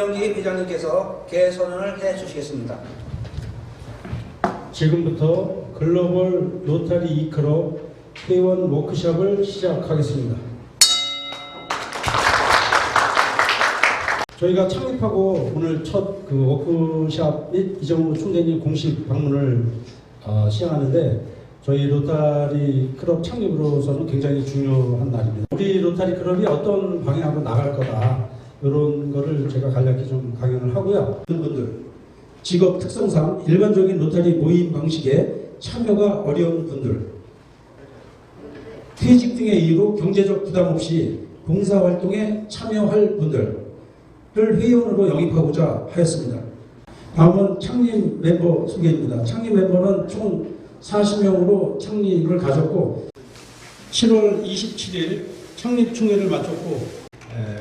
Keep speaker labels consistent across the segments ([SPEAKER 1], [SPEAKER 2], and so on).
[SPEAKER 1] 김영기 회장님께서 개선을 해 주시겠습니다.
[SPEAKER 2] 지금부터 글로벌 로타리 이크로 회원 워크숍을 시작하겠습니다. 저희가 창립하고 오늘 첫 그 워크숍 및 이정우 총재님 공식 방문을 어, 시행하는데 저희 로타리 클럽 창립으로서는 굉장히 중요한 날입니다. 우리 로타리 클럽이 어떤 방향으로 나갈 거다 이런 거를 제가 간략히 좀 강연을 하고요. 분들 직업 특성상 일반적인 로타리 모임 방식에 참여가 어려운 분들, 퇴직 등의 이유로 경제적 부담 없이 봉사활동에 참여할 분들을 회원으로 영입하고자 하였습니다. 다음은 창립 멤버 소개입니다. 창립 멤버는 총 40명으로 창립을 가졌고 7월 27일 창립 총회를 마쳤고 에,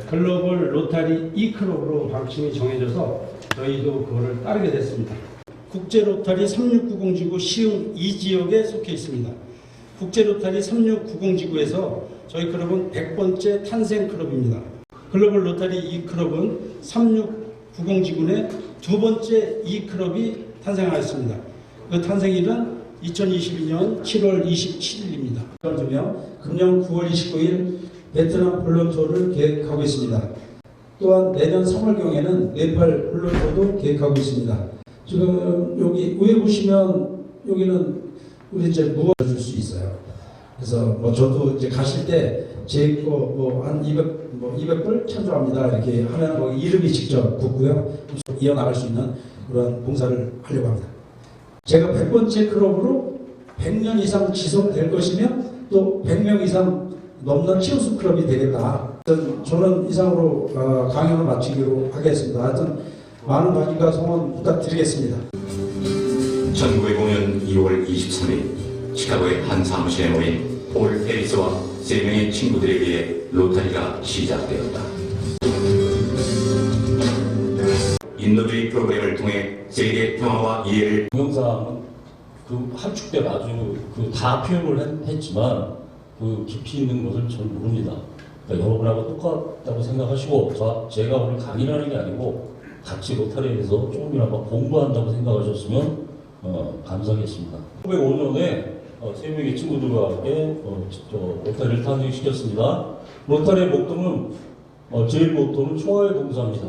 [SPEAKER 2] 글로벌 로타리 E클럽으로 방침이 정해져서 저희도 그거를 따르게 됐습니다. 국제 로타리 3690지구 시흥 2지역에 속해 있습니다. 국제 로타리 3690지구에서 저희 클럽은 100번째 탄생 클럽입니다. 글로벌 로타리 E클럽은 3690지구 내 두 번째 E클럽이 탄생하였습니다. 그 탄생일은 2022년 7월 27일입니다. 두며 금년 9월 29일 베트남 투어를 계획하고 있습니다. 또한 내년 3월경에는 네팔 투어도 계획하고 있습니다. 지금 여기 위에 보시면 여기는 우리 이제 무거워줄 수 있어요. 그래서 뭐 저도 이제 가실 때 제거 뭐한 200, 뭐 200불 찬조합니다. 이렇게 하면 거기 이름이 직접 붙고요. 이어나갈 수 있는 그런 봉사를 하려고 합니다. 제가 100번째 클럽으로 100년 이상 지속될 것이며 또 100명 이상 넘는 치우스 클럽이 되겠다. 저는 이상으로 어, 강연을 마치기로 하겠습니다. 하여튼 많은 관심과 성원 부탁드리겠습니다.
[SPEAKER 3] 1905년 2월 23일 시카고의 한 사무실에 모인 폴 해리스와 세 명의 친구들에 의해 로타리가 시작되었다. 인노주의 프로그램을 통해 세계 평화와 이해를
[SPEAKER 4] 동영상은 그 함축된 아주 그 다 표현을 했, 했지만 그 깊이 있는 것을 전 모릅니다. 그러니까 여러분하고 똑같다고 생각하시고 저, 제가 오늘 강의를 하는 게 아니고 같이 로타리에 대해서 조금이나마 공부한다고 생각하셨으면 어, 감사하겠습니다. 1905년에 어, 세 명의 친구들과 함께 어, 저, 로타리를 탄생시켰습니다. 로타리의 목표는 어, 제일 목표는 총알 봉사입니다.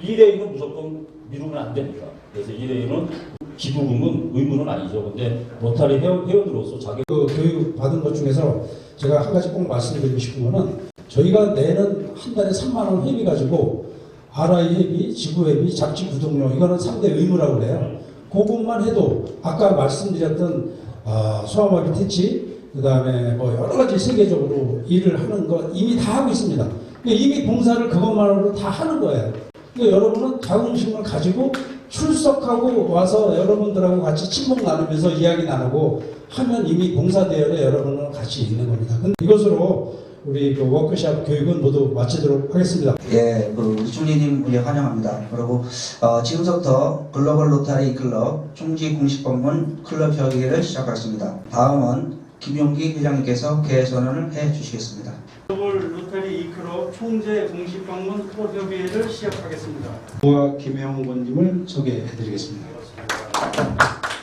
[SPEAKER 4] 일회인은 무조건 미루면 안 됩니다. 그래서 일회인은 기부금은 의무는 아니죠. 근데 로타리 회원, 회원으로서 자기
[SPEAKER 2] 그 교육 받은 것 중에서 제가 한 가지 꼭 말씀드리고 싶은 거는 저희가 내는 한 달에 3만 원 회비 가지고 RI 회비, 지구 회비, 잡지 구독료 이거는 상대 의무라고 그래요. 그것만 해도 아까 말씀드렸던 아, 소아마비 퇴치 그다음에 뭐 여러 가지 세계적으로 일을 하는 거 이미 다 하고 있습니다. 이미 봉사를 그것만으로 다 하는 거예요. 그러니까 여러분은 자긍심을 가지고 출석하고 와서 여러분들하고 같이 친목 나누면서 이야기 나누고 하면 이미 봉사대열에 여러분은 같이 있는 겁니다. 이것으로 우리 그 워크샵 교육은 모두 마치도록 하겠습니다.
[SPEAKER 5] 예, 그 우리 총리님 우리 환영합니다. 그리고 어, 지금부터 글로벌 로타리 클럽 총지 공식 법문 클럽 협의회를 시작하겠습니다. 다음은 김용기 회장님께서 개선을 해 주시겠습니다.
[SPEAKER 2] 글로벌 로타리 이클럽 총재 공식 방문 클럽 협의회를 시작하겠습니다. 부하 김혜영 원님을 소개해드리겠습니다.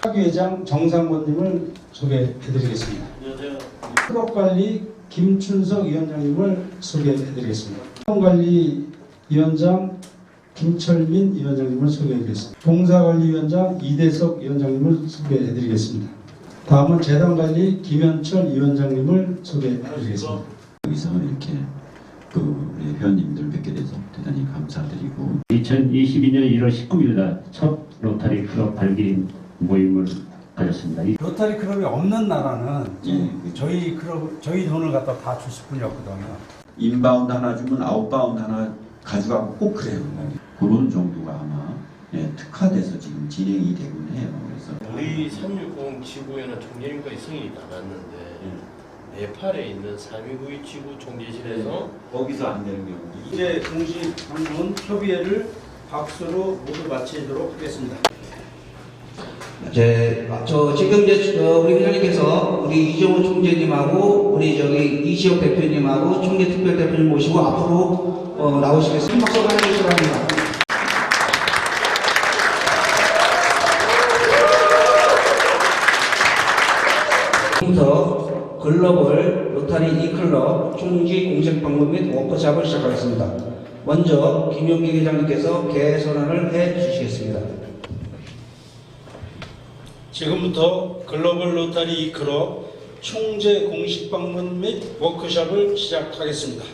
[SPEAKER 2] 학위회장 정상원님을 소개해드리겠습니다. 클럽관리 김춘석 위원장님을 소개해드리겠습니다. 관리위원장 김철민 위원장님을 소개해드리겠습니다. 봉사관리위원장 이대석 위원장님을 소개해드리겠습니다. 다음은 재단관리 김현철 위원장님을 소개해드리겠습니다.
[SPEAKER 6] 여기서 이렇게 그 우리 회원님들 뵙게 돼서 대단히 감사드리고
[SPEAKER 7] 2022년 1월 19일 날첫 로타리 클럽 발기 모임을 가졌습니다. 이
[SPEAKER 2] 로타리 클럽이 없는 나라는
[SPEAKER 6] 예.
[SPEAKER 2] 저희 클럽 저희 돈을 갖다 다 주실 분이 없거든요.
[SPEAKER 6] 인바운드 하나 주면 아웃바운드 하나 가져가고 꼭 그래요. 그런 정도가 아마 예, 특화돼서 지금 진행이 되곤 해요. 그래서
[SPEAKER 8] 우리 360 지구에는 총재님과 승인이 나갔는데 네팔에 있는 329 지구 총재실에서
[SPEAKER 6] 거기서 안 되는 경우
[SPEAKER 2] 이제 공식 방문 협의회를 박수로 모두 마치도록 하겠습니다.
[SPEAKER 5] 제, 아, 저 지금 이제 저 우리 회장님께서 우리 이정호 총재님하고 우리 저기 이시혁 대표님하고 총재 특별 대표님 모시고 앞으로 어, 나오시겠습니다. 큰 박수 보내주시기 바랍니다. 이클럽 총지 공식 방문 및 워크샵을 시작하겠습니다. 먼저 김용기 회장님께서 개선안을 해 주시겠습니다.
[SPEAKER 2] 지금부터 글로벌 로타리 이크로 총재 공식 방문 및 워크숍을 시작하겠습니다.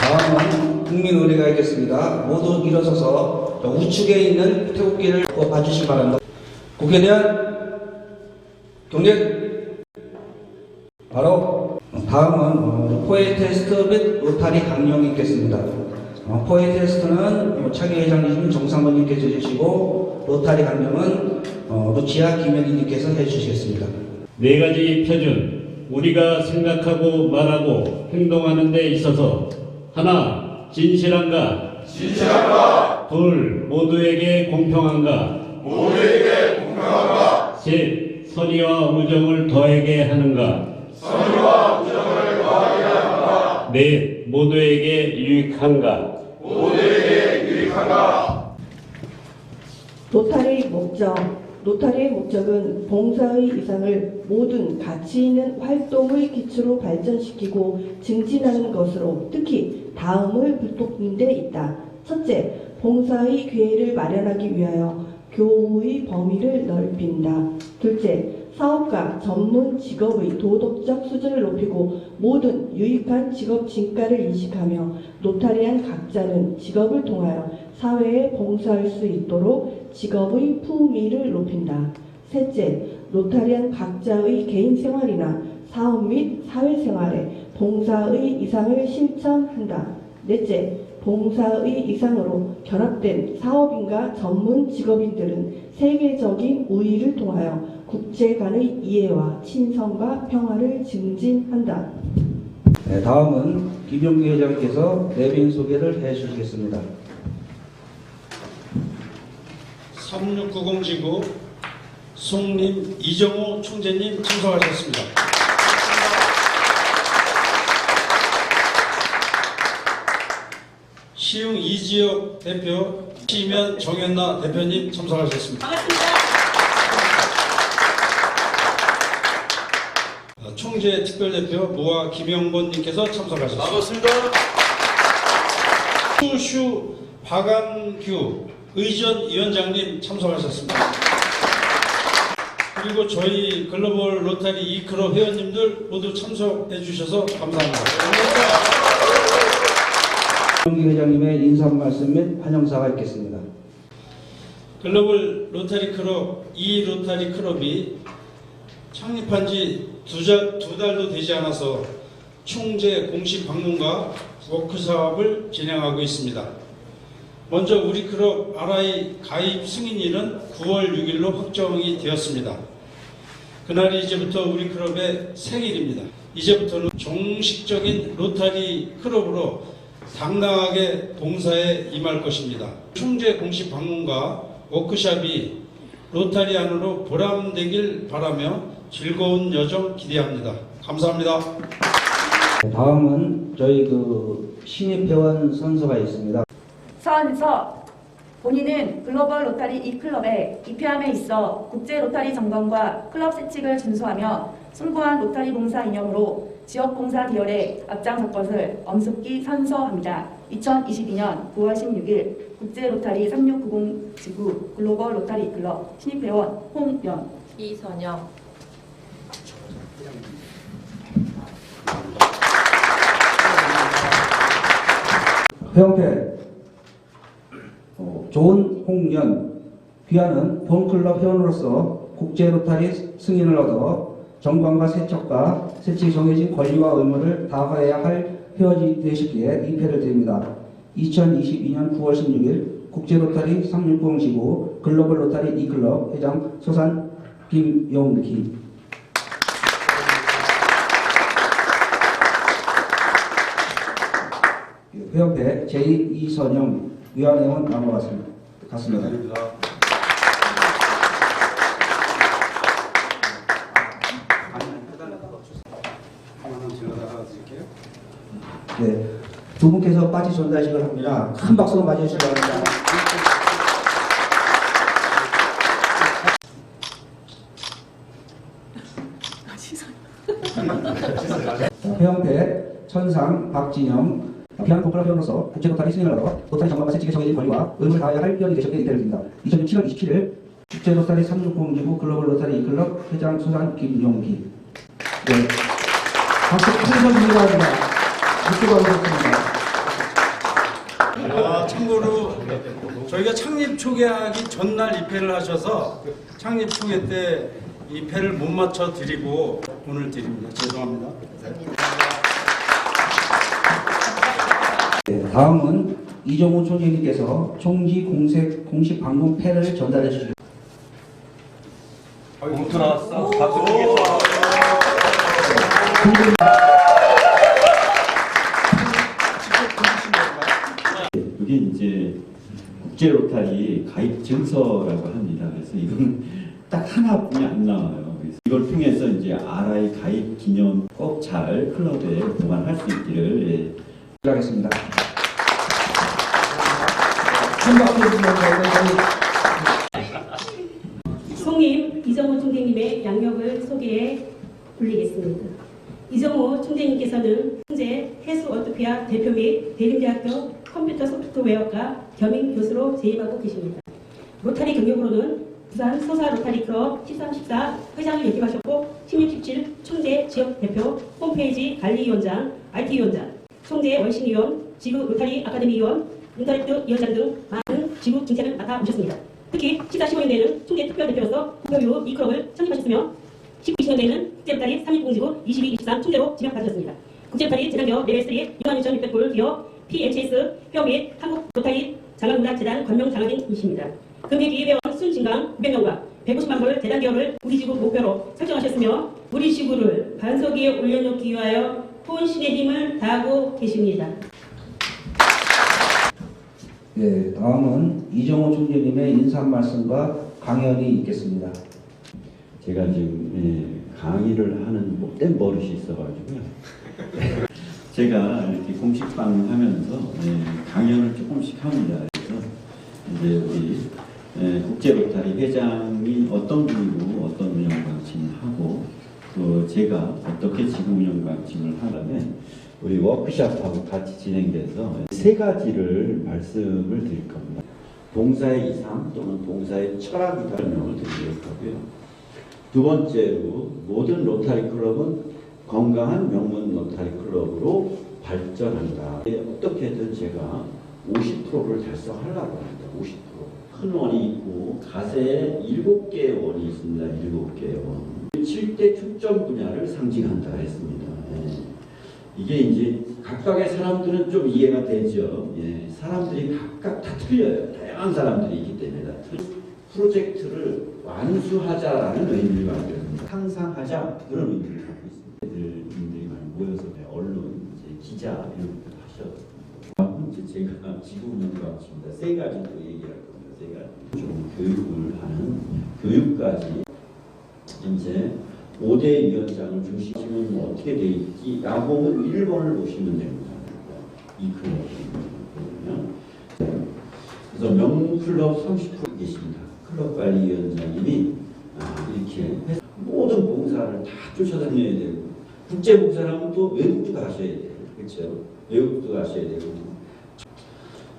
[SPEAKER 5] 다음은 국민 의례가 있겠습니다. 모두 일어서서 저 우측에 있는 태극기를 봐주시기 바랍니다. 국회에 대 한 경례 바로 다음은 어, 포에 테스트 및 로타리 강령이 있겠습니다. 어, 포에 테스트는 어, 차기 회장님 정상원님께서 해주시고 로타리 강령은 어, 루치아 김현희님께서 해주시겠습니다.
[SPEAKER 7] 네 가지 표준 우리가 생각하고 말하고 행동하는 데 있어서 하나 진실한가? 진실한가? 둘 모두에게 공평한가? 모두에게 공평한가? 셋 선의와 우정을 더하게 하는가 선의와 우정을 더하게 하는가 넷 모두에게 유익한가
[SPEAKER 9] 로타리의 목적 로타리의 목적은 봉사의 이상을 모든 가치 있는 활동의 기초로 발전시키고 증진하는 것으로 특히 다음을 불독는 데 있다. 첫째, 봉사의 기회를 마련하기 위하여 교우의 범위를 넓힌다. 둘째, 사업가 전문 직업의 도덕적 수준을 높이고 모든 유익한 직업 진가를 인식하며 노타리안 각자는 직업을 통하여 사회에 봉사할 수 있도록 직업의 품위를 높인다. 셋째, 로타리안 각자의 개인 생활이나 사업 및 사회생활에 봉사의 이상을 실천한다. 넷째, 봉사의 이상으로 결합된 사업인과 전문 직업인들은 세계적인 우위를 통하여 국제 간의 이해와 친선과 평화를 증진한다.
[SPEAKER 5] 네, 다음은 김용기 회장님께서 내빈 소개를 해 주시겠습니다.
[SPEAKER 2] 3690 지구 송림 이정호 총재님 참석하셨습니다. 시흥 이지혁 대표, 시면 정현나 대표님 참석하셨습니다. 어, 총재 특별대표 무화 김영곤님께서 참석하셨습니다.
[SPEAKER 8] 반갑습니다.
[SPEAKER 2] 슈슈 박한규 의전 위원장님 참석하셨습니다. 그리고 저희 글로벌 로타리 이크로 회원님들 모두 참석해 주셔서 감사합니다.
[SPEAKER 5] 김용기 회장님의 인사 말씀 및 환영사가 있겠습니다.
[SPEAKER 2] 글로벌 로타리 클럽 이 로타리 클럽이 창립한 지 두 달도 되지 않아서 총재 공식 방문과 워크숍을 진행하고 있습니다. 먼저 우리 클럽 RI 가입 승인일은 9월 6일로 확정이 되었습니다. 그날이 이제부터 우리 클럽의 생일입니다. 이제부터는 정식적인 로타리 클럽으로 당당하게 봉사에 임할 것입니다. 총재 공식 방문과 워크샵이 로타리 안으로 보람되길 바라며 즐거운 여정 기대합니다. 감사합니다.
[SPEAKER 5] 네, 다음은 저희 그 신입 회원 선서가 있습니다.
[SPEAKER 10] 서한서 본인은 글로벌 로타리 이클럽에 입회함에 있어 국제 로타리 정당과 클럽 세칙을 준수하며 숭고한 로타리 봉사 이념으로 지역 봉사 기여에 앞장설 것을 엄숙히 선서합니다. 2022년 9월 16일 국제 로타리 3690 지구 글로벌 로타리 클럽 신입회원 홍연.
[SPEAKER 11] 이선영.
[SPEAKER 5] 회원패. 어, 좋은 홍연. 귀하는 봄클럽 회원으로서 국제 로타리 승인을 얻어 정관과 세척과 세칙 정해진 권리와 의무를 다하여야 할 회원이 되시기에 입회를 드립니다. 2022년 9월 16일 국제 로타리 360 지구 글로벌 로타리 이클럽 회장 소산 김용기 회원회 제2 이선영 위안의 내용은 다음과 같습니다. 같습니다. 두 분께서 빠지 전달식을 합니다. 큰 박수로 맞이해주시기 바랍니다. 회원패, 천상, 박진영, 비한 포크라 회원으로서 국제 로타리 승인을 하러 로타리 정관과 세칙에 정해진 권리와 의무를 다하여 할 회원이 되셨기에 이대를 드립니다. 2000년 7월 27일 국제 로타리 369공지부 글로벌 로타리 클럽 회장 수산 김용기. 네. 박수 드리기 바랍니다. 이쪽으로 오겠습니다.
[SPEAKER 2] 아, 참고로 저희가 창립 초기하기 전날 입회를 하셔서 창립 초기 때 입회를 못 맞춰 드리고 오늘 드립니다. 죄송합니다.
[SPEAKER 5] 네, 다음은 이정우 총재님께서 총지 공색 공식 방문 패를 전달해 주시기
[SPEAKER 8] 봉투 나왔어. 박수 치겠어.
[SPEAKER 6] 이게 이제 국제 로타리 가입 증서라고 합니다. 그래서 이건 딱 하나뿐이 안 나와요. 그래서 이걸 통해서 이제 RI 가입 기념 꼭 잘 클럽에 보관할 수 있기를 예,
[SPEAKER 5] 하겠습니다.
[SPEAKER 11] 송임 이정호 총재님의 양력을 소개해 올리겠습니다. 이정호 총재님께서는 현재 해수 어토피아 대표 및 대림대학교 컴퓨터 소프트웨어과 겸임 교수로 재임하고 계십니다. 로타리 경력으로는 부산 소사 로타리 클럽 13, 14 회장을 역임하셨고 16, 17 총재 지역 대표 홈페이지 관리위원장, RT위원장, 총재 월신위원, 지구 로타리 아카데미 위원, 인터넷 위원장 등 많은 지구 중책을 맡아 오셨습니다. 특히 14, 15년대에는 총재 특별대표로서 국교유 이 클럽을 창립하셨으며 19, 20년대에는 국제로타리 3.0공지구 22, 23 총재로 지명받으셨습니다. 국제로타리 재단기업 레벨 3 66,600불 기업 PHS 뼈및 한국 로타리 장학문화재단 권명 장학인이십니다. 금액기회원 순진강 900명과 150만 불 재단 기업을 우리 지구 목표로 설정하셨으며 우리 지구를 반석 위에 올려놓기 위하여 혼신의 힘을 다하고 계십니다.
[SPEAKER 5] 네, 다음은 이정호 총재님의 인사 말씀과 강연이 있겠습니다.
[SPEAKER 6] 제가 지금 예, 강의를 하는 못된 버릇이 있어가지고요. 제가 이렇게 공식 방문하면서 예, 강연을 조금씩 합니다. 그래서 이제 우리 예, 국제 로타리 회장이 어떤 분이고 어떤 운영 방침을 하고 또 제가 어떻게 지금 운영 방침을 하라면 우리 워크숍하고 같이 진행돼서 세 가지를 말씀을 드릴 겁니다. 봉사의 이상 또는 봉사의 철학이다 설명을 드리도록 하고요. 두 번째로 모든 로타리 클럽은 건강한 명문 로타리 클럽으로 발전한다. 어떻게든 제가 50%를 달성하려고 합니다. 50%. 큰 원이 있고 가세에 7개의 원이 있습니다. 7개의 원. 7대 축전 분야를 상징한다 했습니다. 예. 이게 이제 각각의 사람들은 좀 이해가 되죠. 예. 사람들이 각각 다 틀려요. 다양한 사람들이 있기 때문에 다 틀려요. 프로젝트를 완수하자라는 갖고 있습니다. 상상하자 그런 있습니다. 애들분들이 많이 모여서 언론, 기자 이런 것들 하셨습니다. 이제 제가 지구 운영과 있습니다. 세 가지 또 얘기할 겁니다. 세 가지. 좀 교육을 하는 교육까지 이제 5대 위원장을 중심으로 뭐 어떻게 돼 있지? 야공은 1번을 보시면 됩니다. 이 클럽은. 그래서 명클럽 30% 계십니다. 클럽 관리위원장님이 아, 이렇게 모든 봉사를 다 쫓아다녀야 되고 국제 봉사라면 또 외국도 가셔야 돼요. 그렇죠? 외국도 가셔야 되고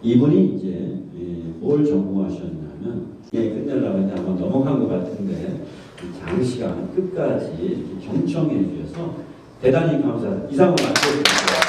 [SPEAKER 6] 이분이 이제 예, 뭘 전공하셨냐면 예, 끝내려고 했는데 아마 넘어간 것 같은데 이 장시간 끝까지 경청해 주셔서 대단히 감사합니다. 이상으로 마치겠습니다.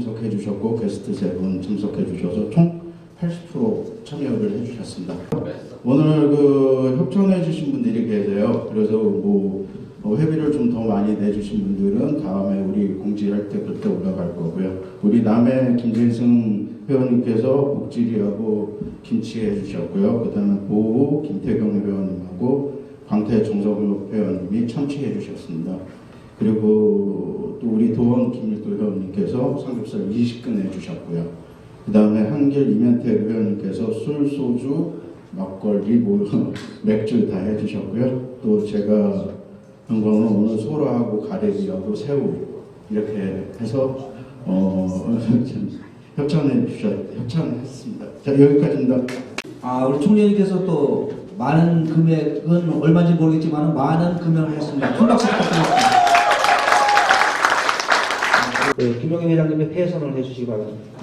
[SPEAKER 12] 참석해 주셨고 게스트 3분 참석해 주셔서 총 80% 참여를 해 주셨습니다. 오늘 그 협찬해 주신 분들이 계세요. 그래서 뭐 어, 회비를 좀 더 많이 내주신 분들은 다음에 우리 공지할 때 그때 올라갈 거고요. 우리 남해 김재승 회원님께서 복지리하고 김치 해주셨고요. 그 다음에 보호 김태경 회원님하고 광태 정석우 회원님이 참치해 주셨습니다. 그리고 또 우리 도원 김일도 회원님께서 삼겹살 20근 해주셨고요. 그 다음에 한길 이면태 회원님께서 술, 소주, 막걸리, 뭐, 맥주 다 해주셨고요. 또 제가 한 거는 오늘 소라하고 가래비하고 새우 이렇게 해서 어, 협찬해 주셨, 협찬했습니다. 자, 여기까지입니다.
[SPEAKER 5] 아, 우리 총재님께서 또 많은 금액은 얼마인지 모르겠지만 많은 금액을 했습니다. 큰 박수 부탁드립니다. 네, 김용현 회장님의 폐선을 해주시기 바랍니다.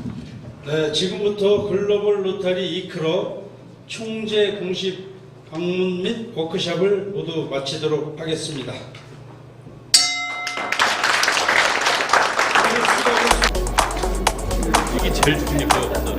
[SPEAKER 1] 네, 지금부터 글로벌 로타리 이클럽 총재 공식 방문 및 워크샵을 모두 마치도록 하겠습니다.
[SPEAKER 8] 이게 제일 중요한 것 같다.